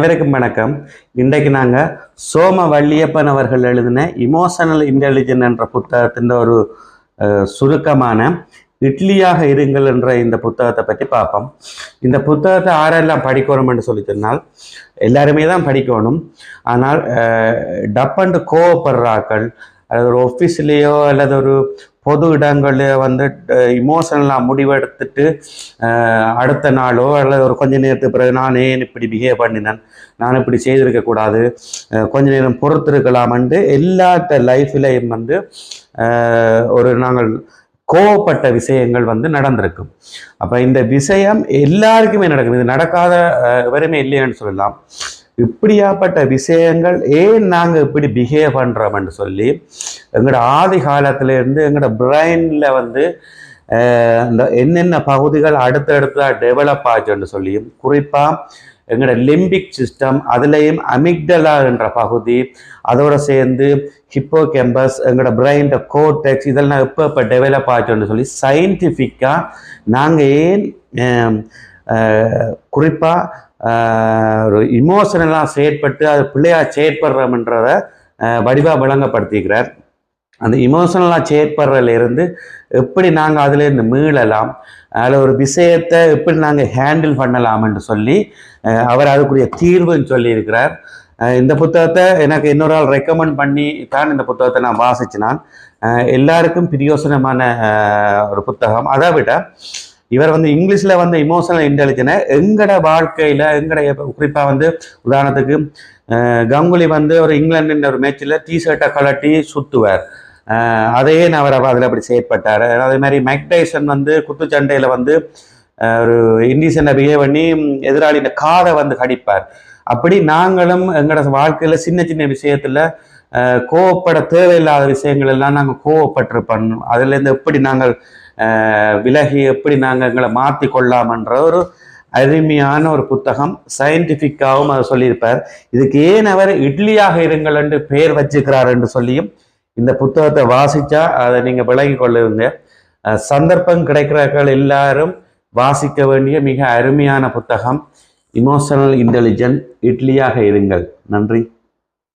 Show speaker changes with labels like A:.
A: அனைவருக்கும் வணக்கம். இன்றைக்கு நாங்கள் சோம வள்ளியப்பன் அவர்கள் எழுதின இமோஷனல் இன்டெலிஜென்ட் என்ற புத்தகத்தின் ஒரு சுருக்கமான இட்லியாக இருங்கள் என்ற இந்த புத்தகத்தை பற்றி பார்ப்போம். இந்த புத்தகத்தை ஆரெல்லாம் படிக்கணும் என்று சொல்லி சொன்னால் எல்லாருமே தான் படிக்கணும். ஆனால் டப் அண்ட் கோவப்படுறாக்கள் அல்லது ஒரு ஆஃபீஸ்லேயோ அல்லது ஒரு பொது இடங்களில் வந்து இமோஷனலாக முடிவெடுத்துட்டு அடுத்த நாளோ அல்லது ஒரு கொஞ்ச நேரத்துக்கு பிறகு நான் ஏன் இப்படி பிஹேவ் பண்ணினேன் நான் இப்படி செய்திருக்கக்கூடாது கொஞ்ச நேரம் பொறுத்திருக்கலாம்ன்ட்டு எல்லாத்த லைஃப்லையும் வந்து ஒரு நாங்கள் கோவப்பட்ட விஷயங்கள் வந்து நடந்திருக்கும். அப்போ இந்த விஷயம் எல்லாருக்குமே நடக்கும். இது நடக்காத அஹ், எவருமே இல்லைன்னு சொல்லலாம். இப்படியாப்பட்ட விஷயங்கள் ஏன் நாங்கள் இப்படி பிஹேவ் பண்ணுறோம்னு சொல்லி எங்களோட ஆதி காலத்திலேருந்து எங்களோட பிரெயினில் வந்து இந்த என்னென்ன பகுதிகள் அடுத்தடுத்ததாக டெவலப் ஆச்சுன்னு சொல்லியும் குறிப்பாக எங்களோட லிம்பிக் சிஸ்டம் அதுலேயும் அமிக்டலா என்ற பகுதி அதோடு சேர்ந்து ஹிப்போ கேம்பஸ் எங்களோட பிரெயின் கோட்டெக்ஸ் இதெல்லாம் எப்போ இப்போ டெவலப் ஆச்சுன்னு சொல்லி சயின்டிஃபிக்காக நாங்கள் ஏன் குறிப்பாக ஒரு இமோஷனலாக செயற்பட்டு அது பிள்ளையார் செயற்படுறோம்ன்றத வடிவாக விளங்கப்படுத்திக்கிறார். அந்த இமோஷனலாக செயற்படுறதுலேருந்து எப்படி நாங்கள் அதுலேருந்து மீளலாம் அதில் ஒரு விஷயத்தை எப்படி நாங்கள் ஹேண்டில் பண்ணலாம்னு சொல்லி அவர் அதுக்குரிய தீர்வுன்னு சொல்லியிருக்கிறார். இந்த புத்தகத்தை எனக்கு இன்னொரு ஆள் ரெக்கமெண்ட் பண்ணி தான் இந்த புத்தகத்தை நான் வாசிச்சினான். நான் எல்லாருக்கும் பிரியோசனமான ஒரு புத்தகம். அதை விட இவர் வந்து இங்கிலீஷில் வந்து இமோஷனல் இன்டெலிஜென்ட் எங்கட வாழ்க்கையில் எங்கட குறிப்பாக வந்து உதாரணத்துக்கு கங்குலி வந்து ஒரு இங்கிலாண்டின் ஒரு மேட்சில் டிஷர்ட்டை கலட்டி சுற்றுவார் அதையே அதையே அவர் அதில் அப்படி செயற்பட்டார். அதே மாதிரி மைக்டைசன் வந்து குத்துச்சண்டையில் வந்து ஒரு இண்டிசனை பிஹேவ் பண்ணி எதிராளியின் காதை வந்து கடிப்பார். அப்படி நாங்களும் எங்களோட வாழ்க்கையில் சின்ன சின்ன விஷயத்தில் கோவப்பட தேவையில்லாத விஷயங்கள் எல்லாம் நாங்கள் பண்ணோம் அதுலேருந்து எப்படி நாங்கள் விலகி எப்படி நாங்கள் எங்களை மாற்றி கொள்ளாமன்ற ஒரு அருமையான ஒரு புத்தகம் சயின்டிஃபிக்காகவும் அதை சொல்லியிருப்பார். இதுக்கு ஏன் அவர் இட்லியாக இருங்கள் என்று பெயர் வச்சுக்கிறார் என்று சொல்லியும் இந்த புத்தகத்தை வாசித்தா அதை நீங்கள் விலகி கொள்ளுங்க. சந்தர்ப்பம் கிடைக்கிறார்கள் எல்லாரும் வாசிக்க வேண்டிய மிக அருமையான புத்தகம். இமோஷனல் இன்டெலிஜென்ட் இட்லியாக இருங்கள். நன்றி.